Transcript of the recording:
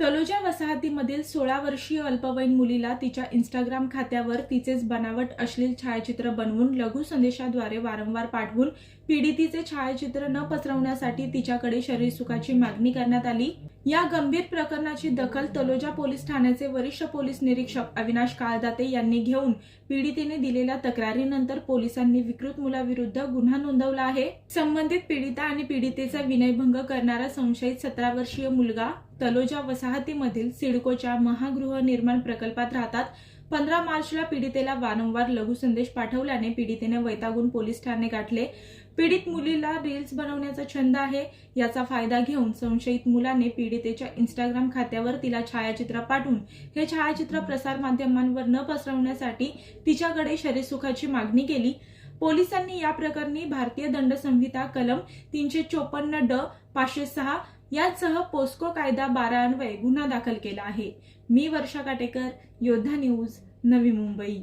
तलोजा वसाहतीमधील सोळा वर्षीय अल्पवयीन मुलीला तिच्या इंस्टाग्राम खात्यावर तिचेच बनावट अश्लील छायाचित्र बनवून लघु संदेशाद्वारे वारंवार पाठवून पीडितीचे छायाचित्र न पसरवण्यासाठी तिच्याकडे शरीरसुखाची मागणी करण्यात आली. या गंभीर प्रकरणाची दखल तलोजा पोलीस ठाण्याचे वरिष्ठ पोलीस निरीक्षक अविनाश काळदाते यांनी घेऊन पीडितेने दिलेल्या तक्रारीनंतर पोलिसांनी विकृत मुलाविरुद्ध गुन्हा नोंदवला आहे. संबंधित पीडिता आणि पीडितेचा विनयभंग करणारा संशयित सतरा वर्षीय मुलगा तलोजा वसाहतीमधील सिडकोच्या महागृह निर्माण प्रकल्पात राहतात. पंधरा मार्चला पीडितेला वारंवार लघु संदेश पाठवल्याने पीडितेने वैतागून पोलीस ठाणे गाठले. पीडित मुलीला रील्स बनवण्याचा छंद आहे. याचा फायदा घेऊन संशयित मुलाने पीडितेच्या इंस्टाग्राम खात्यावर तिला छायाचित्र पाठवून हे छायाचित्र प्रसार माध्यमांवर न पसरवण्यासाठी तिच्याकडे शरीरसुखाची मागणी केली. पोलिसांनी या प्रकरणी भारतीय दंड संहिता कलम तीनशे चोपन्न ड पाचशे सहा यासह पोस्को कायदा बारा अन्वये गुन्हा दाखल केला आहे. मी वर्षा काटेकर योद्धा न्यूज नवी मुंबई.